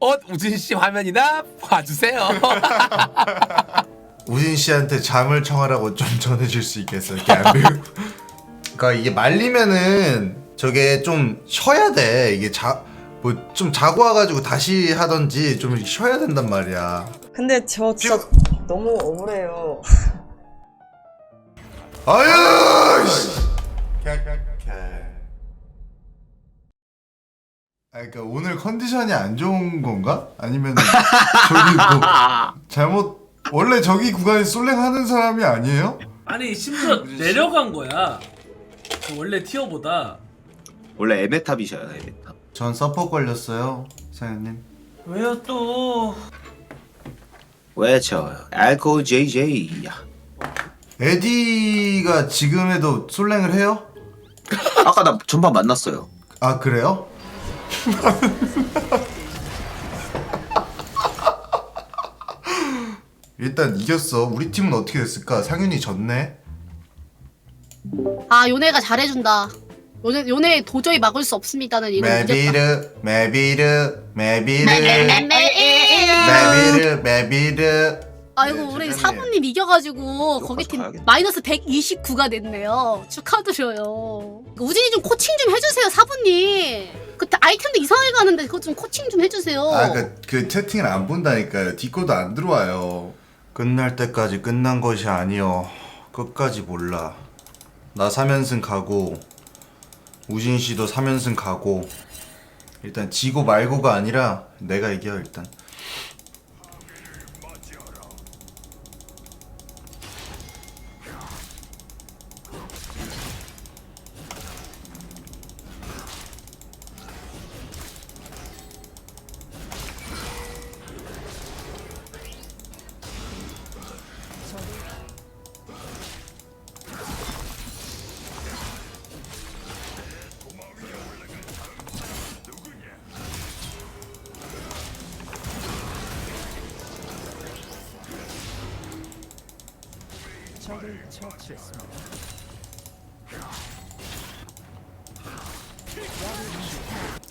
어 우진 씨 화면이나 봐주세요. 우진 씨한테 잠을 청하라고 좀 전해줄 수 있겠어요? 이렇게 안 배우. 그러니까 이게 말리면은 저게 좀 쉬어야 돼. 이게 자 뭐 좀 자고 와가지고 다시 하던지 좀 쉬어야 된단 말이야. 근데 저 진짜 너무 억울해요. 아유! 씨. 아, 그러니까 오늘 컨디션이 안 좋은 건가? 아니면 저기 뭐 잘못 원래 저기 구간에 솔랭하는 사람이 아니에요? 아니 심지어 내려간 거야. 그 원래 티어보다. 원래 에메탑이셔요 에메탑 전 서포 걸렸어요, 사장님. 왜요 또? 왜저 알코 JJ 에디가 지금에도 솔랭을 해요? 아까 나 전반 만났어요 아 그래요? 일단 이겼어. 우리 팀은 어떻게 됐을까? 상윤이 졌네. 아 요네가 잘해준다. 요네 요네 도저히 막을 수 없습니다는 이걸 이겼다. 메비르, 메비르, 메비르. 메비르, 메비르. 아이고 네, 우리. 사부님 이겨가지고 거기 팀. 마이너스 129가 됐네요. 축하드려요. 우진이 좀 코칭 좀 해주세요 사부님. 그때 아이템도 이상하게 가는데 그거 좀 코칭 좀 해주세요. 아, 그, 그 채팅을 안 본다니까요. 디코도 안 들어와요. 끝날 때까지 끝난 것이 아니여. 끝까지 몰라. 나 3연승 가고, 우진 씨도 3연승 가고, 일단 지고 말고가 아니라 내가 이겨, 일단.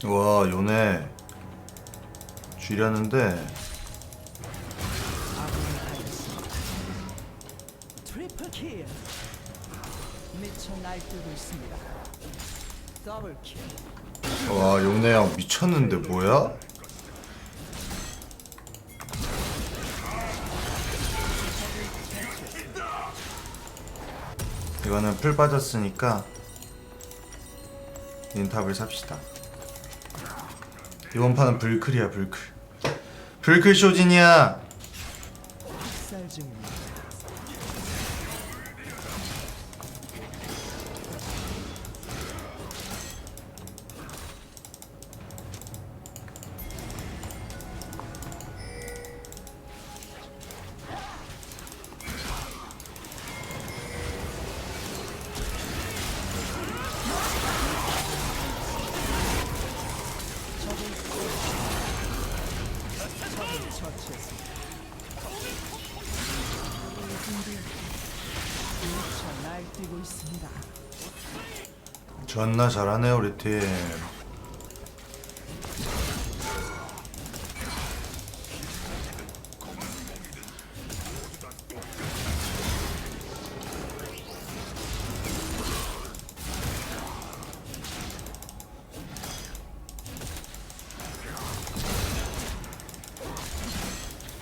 와, 요네. 쥐려는데. 트리플 킬 미쳐 날뛰고 있습니다 더블 킬 와, 요네 형 미쳤는데, 뭐야? 이거는 풀 빠졌으니까 인탑을 삽시다. 이번 판은 불클이야 불클. 불클 쇼진이야. 존나 잘하네 우리 팀.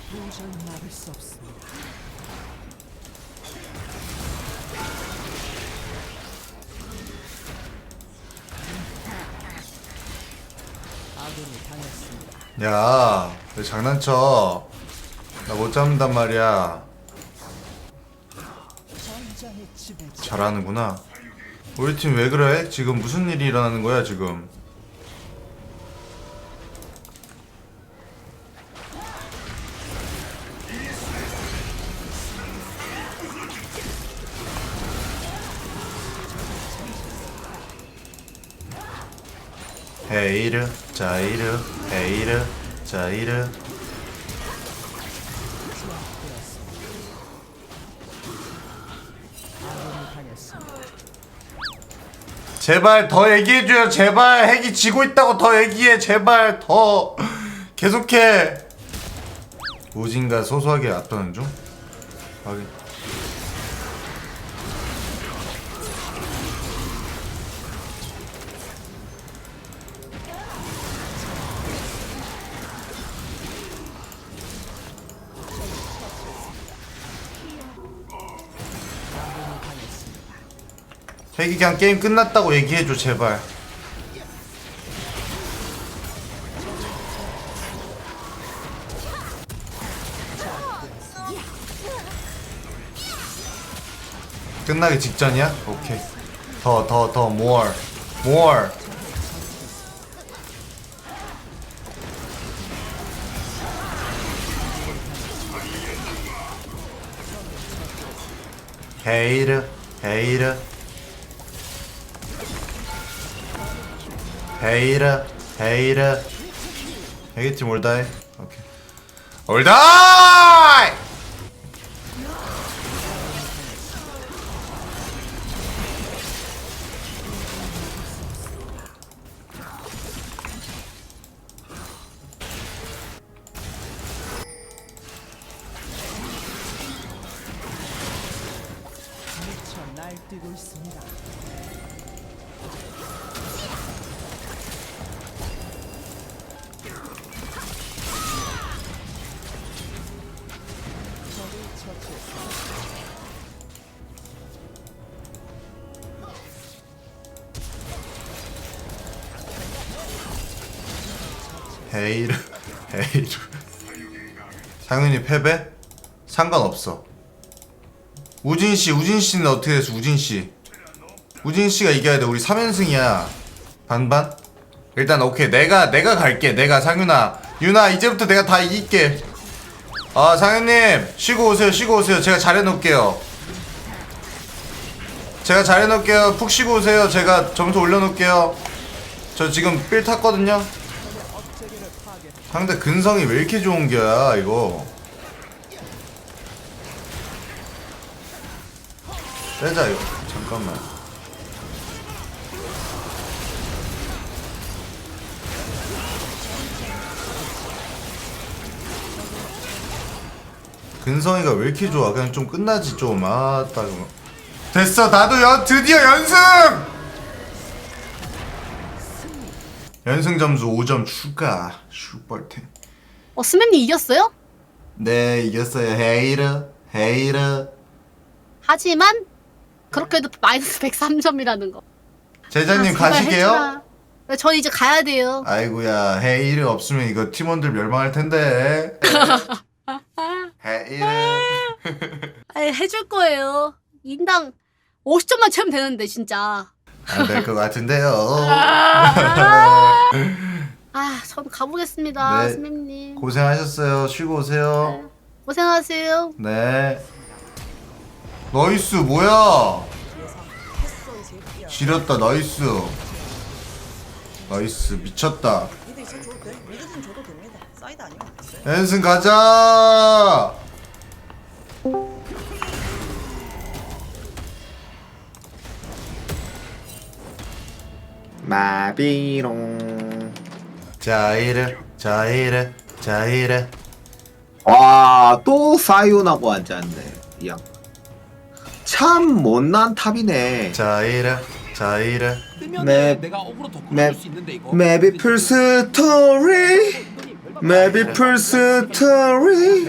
도저히 막을 수 없습니다 야, 왜 장난쳐? 나 못 잡는단 말이야. 잘하는구나. 우리 팀 왜 그래? 지금 무슨 일이 일어나는 거야 지금? 헤이르, 자이르, 헤이르, 자이르. 제발 더 얘기해줘요. 제발 핵이 지고 있다고 더 얘기해. 제발 더. 계속해 우진가 소소하게 앞도는 중 확인 회기 그냥 게임 끝났다고 얘기해줘 제발. 끝나기 직전이야? 오케이. 더 더 더 more. more. 헤이르 헤이르 헤이르 헤이르 헤이팀 올다이 오케이. 올다이 날뛰고 있습니다. 헤이르 헤이르. 상윤이 패배? 상관없어. 우진씨 우진씨는 어떻게 됐어 우진씨? 우진씨가 이겨야 돼. 우리 3연승이야. 반반? 일단 오케이. 내가 내가 갈게. 내가 상윤아. 윤아 이제부터 내가 다 이길게. 아 상윤님 쉬고 오세요 쉬고 오세요. 제가 잘해놓을게요. 제가 잘해놓을게요. 푹 쉬고 오세요. 제가 점수 올려놓을게요. 저 지금 삘 탔거든요 상대 근성이 왜 이렇게 좋은 거야 이거? 빼자 이거. 잠깐만. 근성이가 왜 이렇게 좋아? 그냥 좀 끝나지 좀. 아따 이거. 됐어 나도 연 드디어 연승! 연승 점수 5점 추가 슈퍼텐 어 스맵님 이겼어요? 네 이겼어요 헤이르 헤이르 하지만 그렇게 해도 마이너스 103점이라는 거. 제자님 아, 제발 가시게요? 네, 저 이제 가야 돼요. 아이고야 헤이르 없으면 이거 팀원들 멸망할 텐데 헤이르 아, 해줄 거예요. 인당 50점만 채우면 되는데 진짜. 안될것 같은데요 아, 전 가보겠습니다, 네. 스맵님. 고생하셨어요 쉬고 오세요 고생하세요. 네 나이스 뭐야 지렸다 나이스 나이스 미쳤다 미드 이제 줘도 돼? 미드 좀 줘도 됩니다. 사이드 아니면 없어요. 연승 가자 마비롱. 자이르 자이르 자이르 와, 또 사이온하고 앉았네. 이 양. 참 못난 탑이네. 자이르 자이르 뜨면 맵. 내가 어그로 더 맵. 끌어줄 수 있는데 이거. 메비 풀 스토리. 메비 풀 스토리.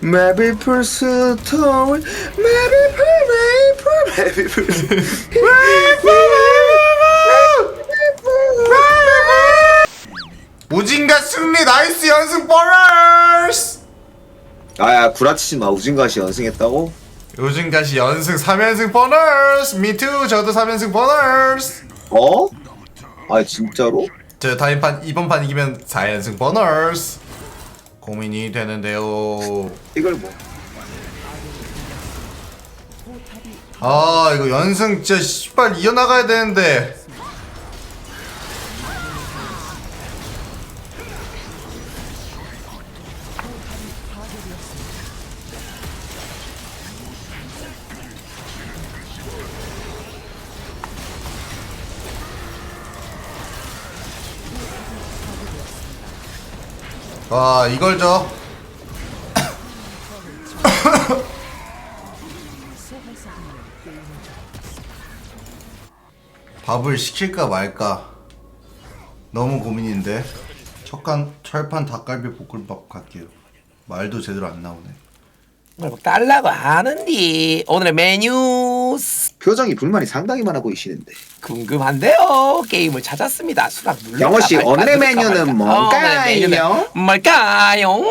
메비 풀 스토리. 메비 풀 메비 풀 메비 풀. 우진가 승리 나이스 연승 보너스 아야 구라치지 마. 우진가시 연승했다고? 우진가시 연승 3연승 보너스 미투 저도 3연승 보너스 어? 아 진짜로? 저 다음 판 이번 판 이기면 4연승 보너스 고민이 되는데요 이걸 뭐? 아 이거 연승 진짜 씨발 이어나가야 되는데 와 이걸 줘. 밥을 시킬까 말까. 너무 고민인데. 첫간 철판 닭갈비 볶음밥 갈게요. 말도 제대로 안 나오네. 뭐 달라고 하는디? 오늘의 메뉴 표정이 불만이 상당히 많아 보이시는데. 궁금한데요. 게임을 찾았습니다. 수락 눌러. 영호 씨, 오늘의 메뉴는 뭔가요? 뭘까요?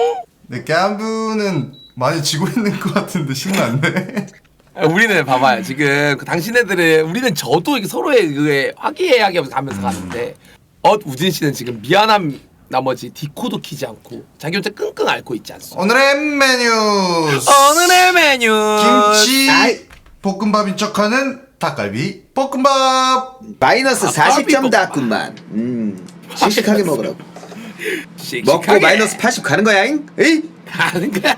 근데 깜부는 많이 지고 있는 것 같은데 신나는데 우리는 봐봐요. 지금 그 당신네들은 우리는 저도 서로의 그에 화기애애하게 가면서 가는데 어 우진 씨는 지금 미안함 나머지 디코도 키지 않고 자기 혼자 끙끙 앓고 있지 않습니까? 오늘의 메뉴 오늘의 메뉴 김치 아이. 볶음밥인 척하는 닭갈비 볶음밥 마이너스 아, 40점 뭐- 닿았구만. 음, 씩씩하게 먹으라고. 씩씩하게 먹고 마이너스 80 가는 거야잉? 에이? 가는 거야.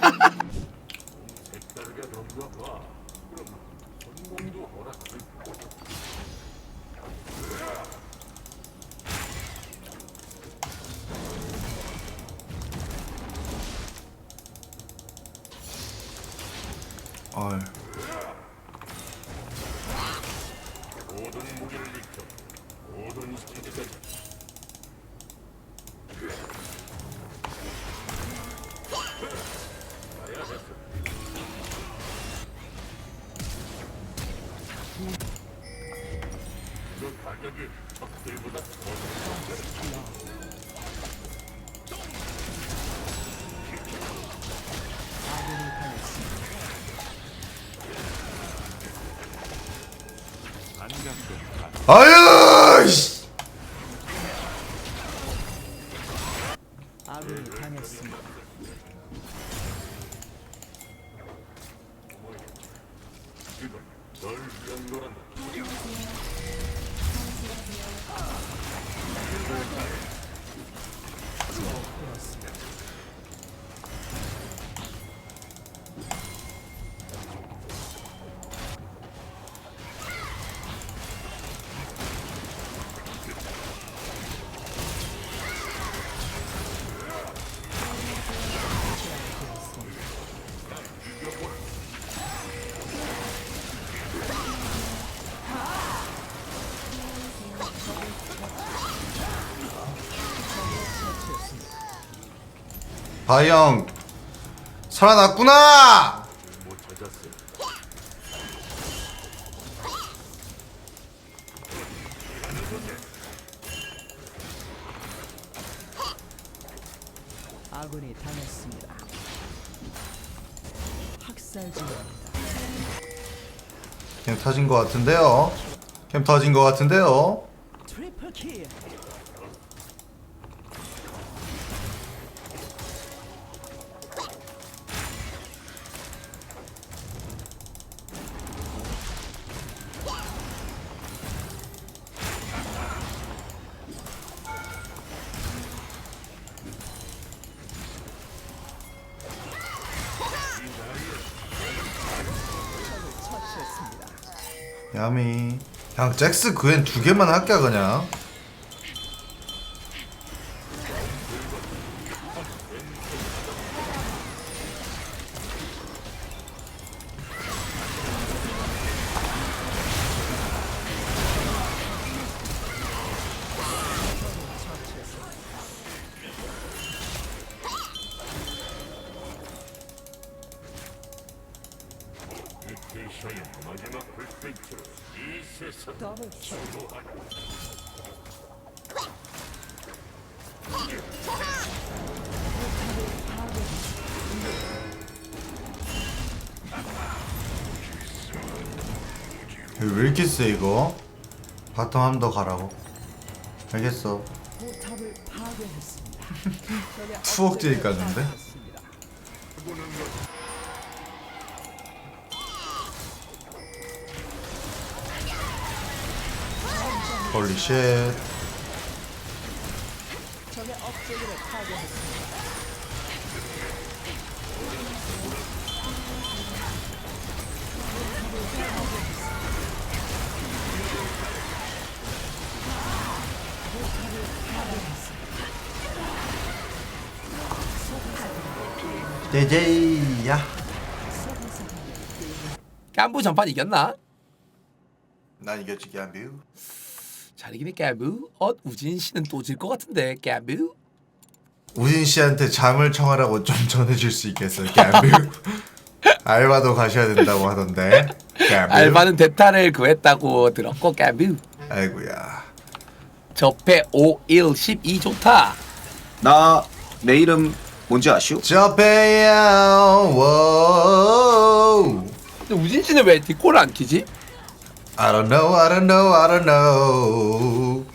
어 아유 바이 형 살아났구나 아군이 당했습니다. 학살 중입니다. 캠 터진 것 같은데요 캠 터진 것 같은데요 트리플 킬. 야미. 그냥 잭스 그앤 두 개만 할게 그냥 왜 이렇게 세 이거? 바텀 한더 가라고. 알겠어. 깠는데? 쉣. 제제야 깐부 전판 이겼나? 난 이겼지 깜뷰 잘 이기네 깐부. 어 우진 씨는 또 질 것 같은데 깐부. 우진 씨한테 잠을 청하라고 좀 전해줄 수 있겠어요 깜뷰 알바도 가셔야 된다고 하던데 깜뷰 알바는 대타를 구했다고 들었고 깐부. 아이고야 접해 5, 1, 12 좋다. 나 내 이름 뭔지 아시오? 저페야 워 근데 우진 씨는 왜 디코를 안 키지? I don't know I don't know I don't know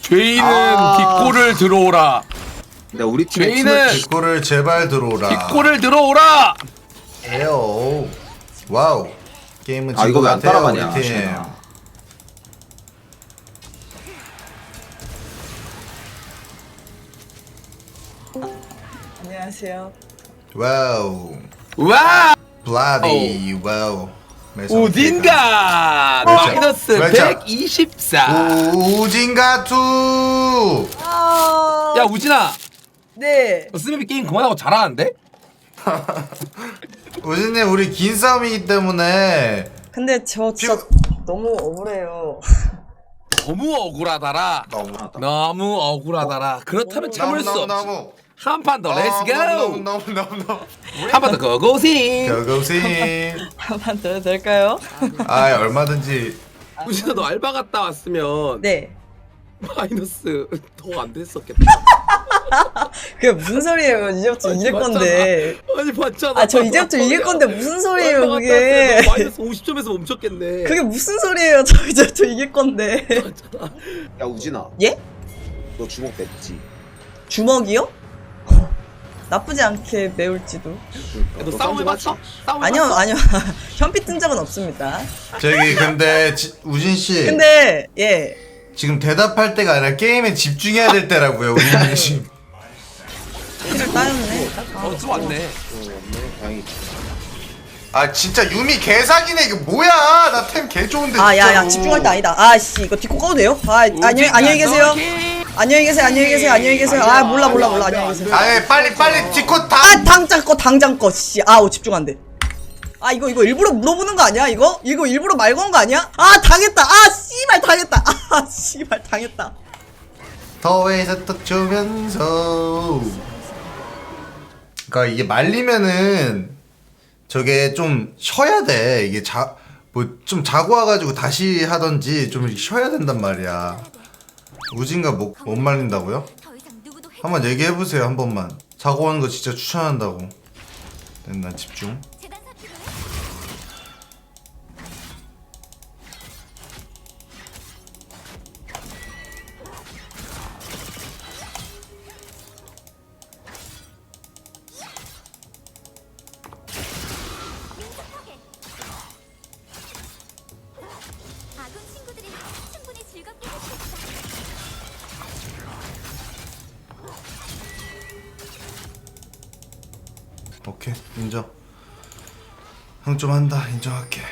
죄인은 아. 디코를 들어오라. 근데 우리 팀의 죄인은 뒷골을 제발 들어오라 디코를 들어오라. 에요 와우 게임은 아 이거 왜 안 따라가냐 우리 팀. 안녕하세요. 와우 와 블라디 와우 우딘가 그렇죠. 마이너스 그렇죠. 124. 우진가 투 아, 야 우진아, 네. 너 스맵이 게임 그만하고 잘하는데? 우진님 우리 긴 싸움이기 때문에 근데 저 진짜 너무 억울해요. 너무 억울하다라. 너무 너무 억울하다라. 그렇다면 참을 수 없지. 너무 한 판 더 렛츠 고. 너무 너무 너무 한 판 더 고고싱. 고고씨 한번 들어도 될까요? 아 얼마든지 우진아 너 알바 갔다 왔으면 네. 마이너스 더 안 됐었겠다. 그게 무슨 소리예요? 이제부터 이길 건데. 아니 봤잖아. 아, 저 이제부터 이길 건데 무슨 소리예요, 알바 갔다 그게. 왔으면 너 마이너스 50점에서 멈췄겠네. 그게 무슨 소리예요? 저 이제부터 이길 건데. 야 우진아 예? 너 주먹 뺐지? 주먹이요? 나쁘지 않게 매울지도. 너 싸움 해봤어? 싸움 아니요, 해봤어? 아니요. 현피 뜬 적은 없습니다. 저기 근데 지, 우진 씨 근데, 예. 지금 대답할 때가 아니라 게임에 집중해야 될 때라고요 우진 씨 를 따였네. 어 들어왔네. 아 진짜 유미 개사기네 이거 뭐야 나 템 개 좋은데 아, 야, 야, 진짜로. 집중할 때 아니다. 아, 씨, 이거 뒷코 꺼도 돼요? 아, 안녕, 안녕히 계세요. 안녕히 계세요, 안녕히 계세요, 안녕히 계세요. 아, 몰라, 몰라, 몰라, 안녕히 계세요. 아니 빨리 빨리 디코 다 아, 당장 꺼, 당장 꺼, 씨. 아, 오, 집중 안 돼. 아, 이거, 이거 일부러 물어보는 거 아니야, 이거? 이거 일부러 말 건 거 아니야? 아, 당했다. 아, 씨발, 당했다. 아, 씨발, 당했다. 더해서 또 주면서 그러니까 이게 말리면은 저게 좀 쉬어야 돼 이게 자 뭐 좀 자고 와가지고 다시 하던지 좀 쉬어야 된단 말이야 우진가 못, 못 말린다고요? 한번 얘기해보세요 한 번만. 자고 오는 거 진짜 추천한다고. 됐나 집중 형좀 한다. 인정할게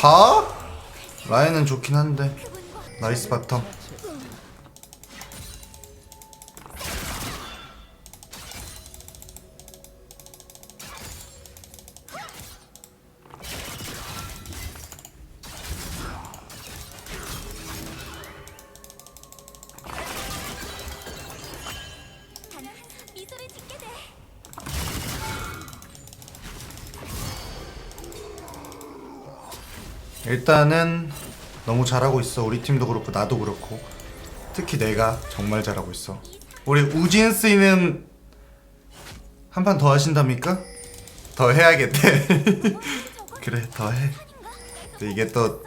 다? 라인은 좋긴 한데 나이스 바텀 일단은 너무 잘하고 있어. 우리 팀도 그렇고 나도 그렇고. 특히 내가 정말 잘하고 있어. 우리 우진 씨는 한 판 더 하신답니까? 더 해야겠대. 그래 더해. 인간 근데 이게 또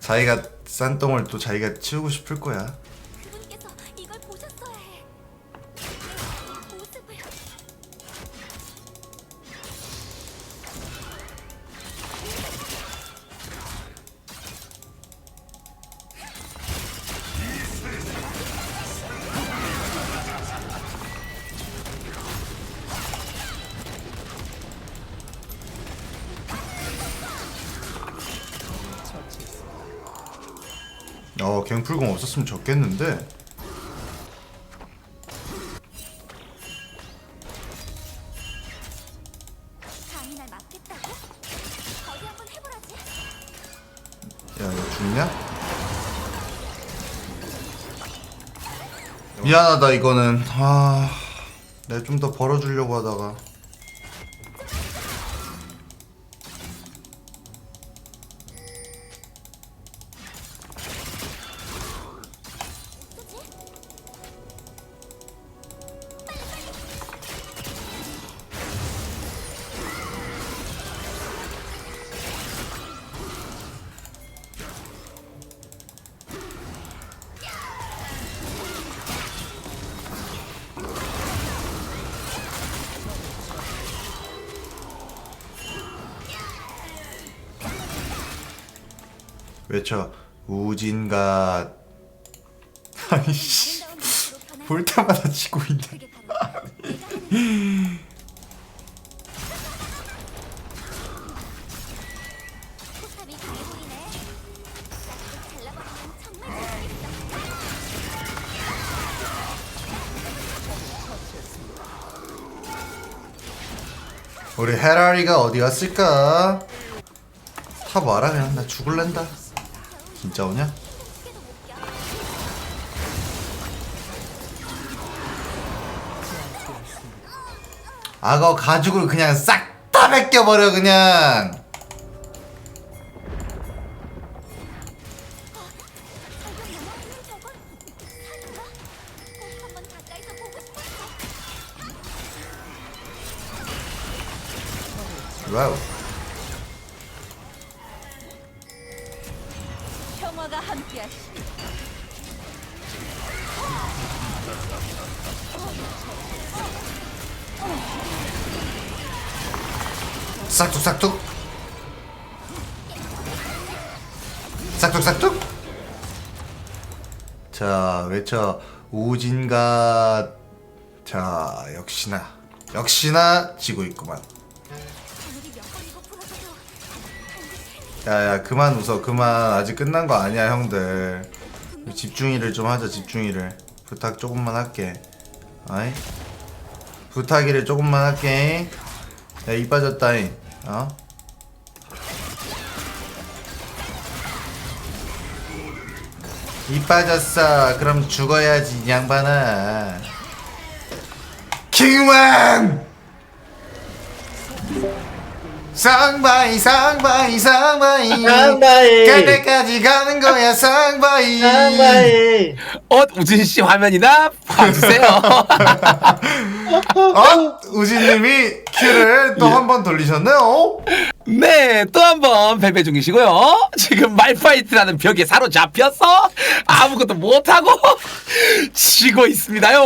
자기가 싼 똥을 또 자기가 치우고 싶을 거야. 어, 갱풀공 없었으면 좋겠는데. 감히 날 막겠다고? 어디 한번 해보라지. 야, 이거 죽냐? 미안하다 이거는. 아, 내가 좀 더 벌어주려고 하다가. 우진가 아이씨 아름다운 모습으로 변할 볼 때마다 지고 있네. 우리 헤라리가 어디 갔을까? 탑 와라 그냥 나 죽을랜다 진짜 오냐? 악어 가죽을 그냥 싹 다 벗겨버려 그냥. 와우 싹둑 싹둑. 싹둑 싹둑. 자 외쳐. 우진가 자 역시나. 역시나 지고 있구만 야야 그만 웃어. 그만. 아직 끝난 거 아니야 형들. 집중일을 좀 하자 집중일을 부탁 조금만 할게. 아이? 부탁일을 조금만 할게. 야 이 빠졌다잉. 어? 이 빠졌어. 그럼 죽어야지 이 양반아. 킹맨 쌍바이 쌍바이 쌍바이 쌍바이. 갈 때까지 가는 거야 쌍바이 어 우진 씨 화면이나 봐주세요. 어? 우진님이 큐를 또 한 번 돌리셨네요 네, 또 한 번 패배 중이시고요. 지금 말파이트라는 벽에 사로잡혀서 아무것도 못하고 지고 있습니다요.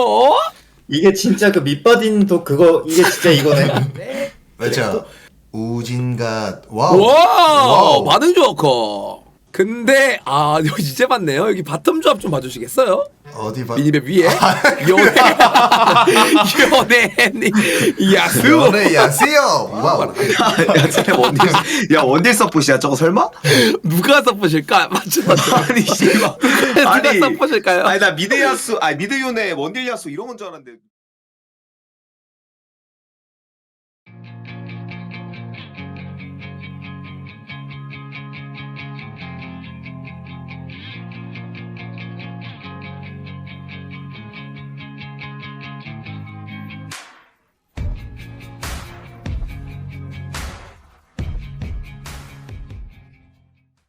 이게 진짜 그 밑바딘도 그거 이게 진짜 이거네. 맞죠 우진가 와우 와, 와우. 반응 좋고. 근데 아 여기 이제 봤네요. 여기 바텀 조합 좀 봐주시겠어요? 어디 봐 미니맵 위에 연애 연애 야수 연애 야세요 와우 야, 쟤 원딜, 야, 원딜 서폿이야, 저거 설마? 누가 서포실까? 맞죠 맞죠. 아니, 씨발. 누가 아니, 서포실까요? 아니, 나 미드 야수, 아니, 미드 요네, 원딜 야수 이런 건 줄 알았는데.